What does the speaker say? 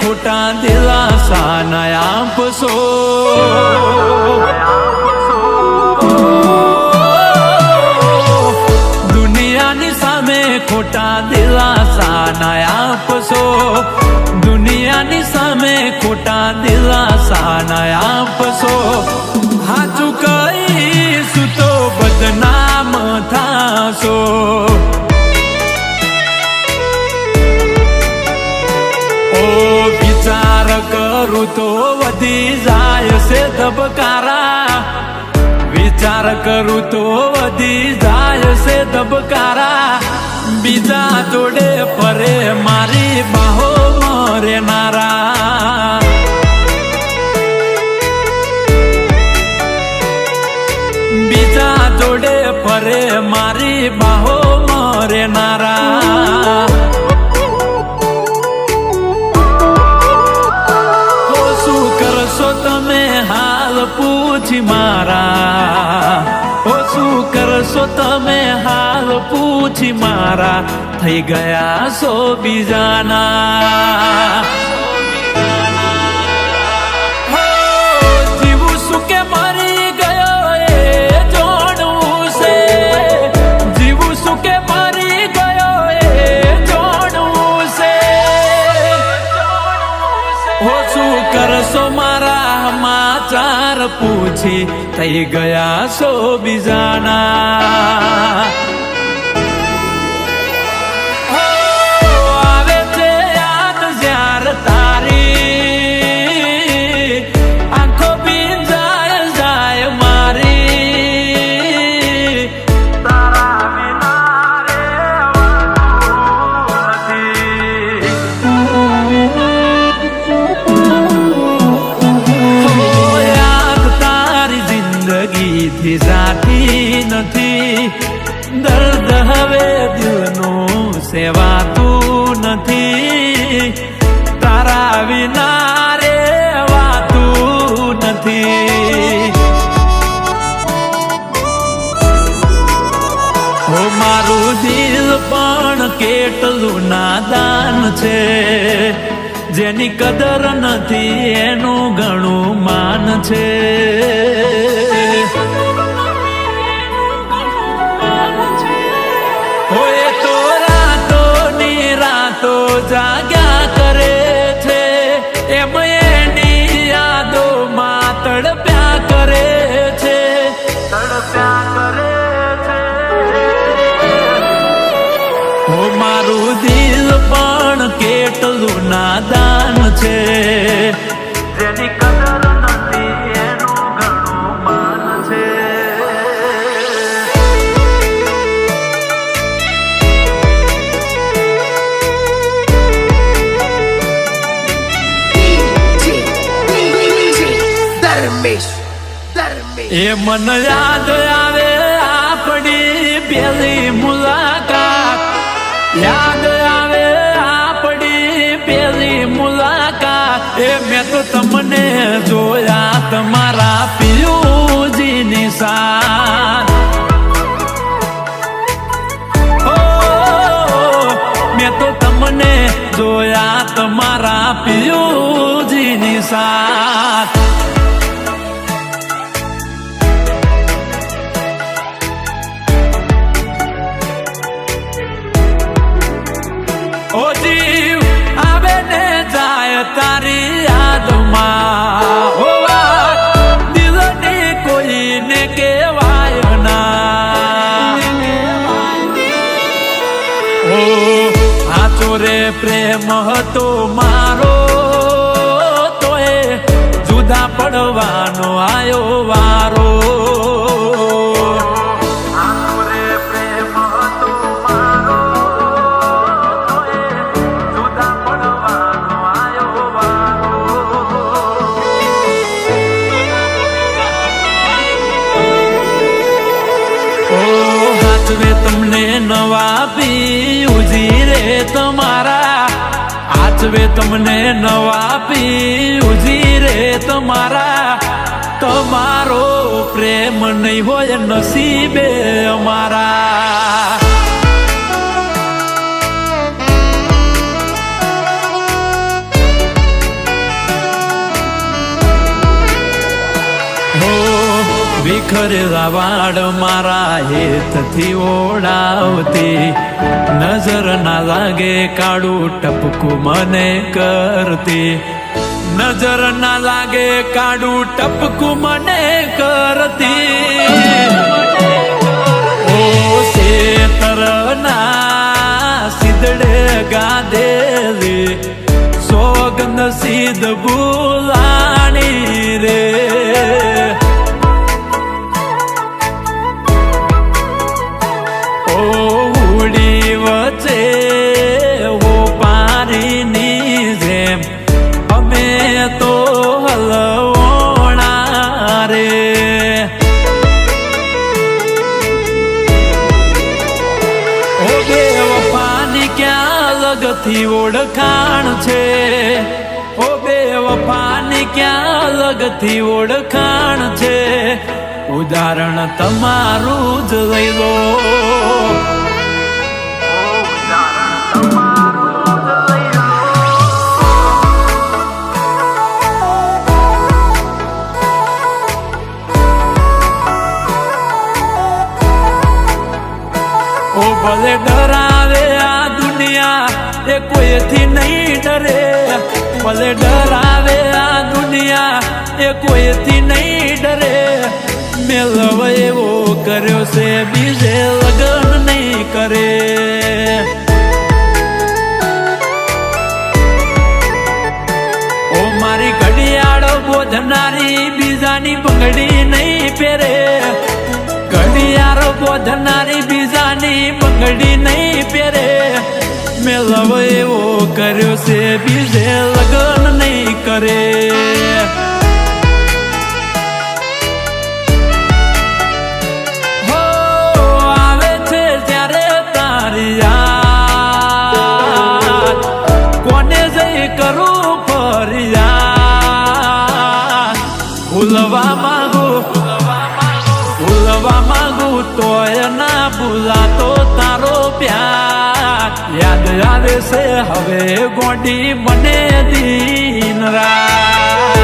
ખોટા દિલાસા ના આપશો. દુનિયાની સામે ખોટા દિલાસા ના આપશો. દુનિયાની સામે ખોટા દિલાસા કરું તો વધી જાય છે ધબકારા. વિચાર કરું તો વધી જાય છે ધબકારા. બીજા જોડે ફરે મારી બાહો રેનારા કરશો તમે હાલ પૂછી મારા થઈ ગયા સો બીજાના. થઈ ગયા છો બીજાના સેવાતું નથી. તારા વિના રેવાતું નથી. હો મારું દિલ પણ કેટલું નાદાન છે. જેની કદર નથી એનું ઘણું માન છે. રાતો જાગ્યા કરે છે. એમ એની યાદો માં તડપ્યા કરે છે. તડપ્યા કરે છે. ઓ મારું દિલ પણ કેટલું નાદાન છે. જેની ધર્મેશ એ મન યાદ આવે આપણી પેલી મુલાકાત. યાદ આવે આપણી પેલી મુલાકાત. એ મેં તો તમને જોયા કહેવાય ના. હાચો પ્રેમ હતો મારો તોય જુદા પડવાનો આયો વારો. હાથવે તમને નવા પીયુજી રે તમારા. હાથવે તમને નવા પીયુજી રે તમારા. તમારો પ્રેમ નહીં હોય નસીબે અમારા. ખરેલા વાડ મારા હેતથી ઓળાવતી નજર ના લાગે કાળું ટપકું મને કરતી. નજર ના લાગે કાળું ટપકું મને કરતી. ઓ શેતરના સિદડે ગાધેલી સોગંદ નસીદ ભૂલાણી છે. ઓ બે વફાની ક્યાં અલગથી ઓળખાણ છે? ઉદાહરણ તમારું જ લઈ લો. ભલે ડરાવે આ દુનિયા, એ કોઈથી નહીં ભલે ડરાવે આ દુનિયા, એ કોઈથી નહીં ડરે. મેલવ એવો કર્યો છે, બીજે લગન નહીં કરે. ઓ મારી ઘડિયાળો બોધનારી, બીજાની પગડી નહીં પહેરે. ઘડિયાળો બોધનારી, બીજાની પગડી નહીં પહેરે. મેં લવ એવો કર્યો છે બીજે લગન નહીં કરે કરું ફરિયાદ ભૂલવા માંગુ ભૂલવા માંગુ તોય ના ભૂલાતો તારો પ્યાર આવે છે હવે ગોડી બને દિન રાત.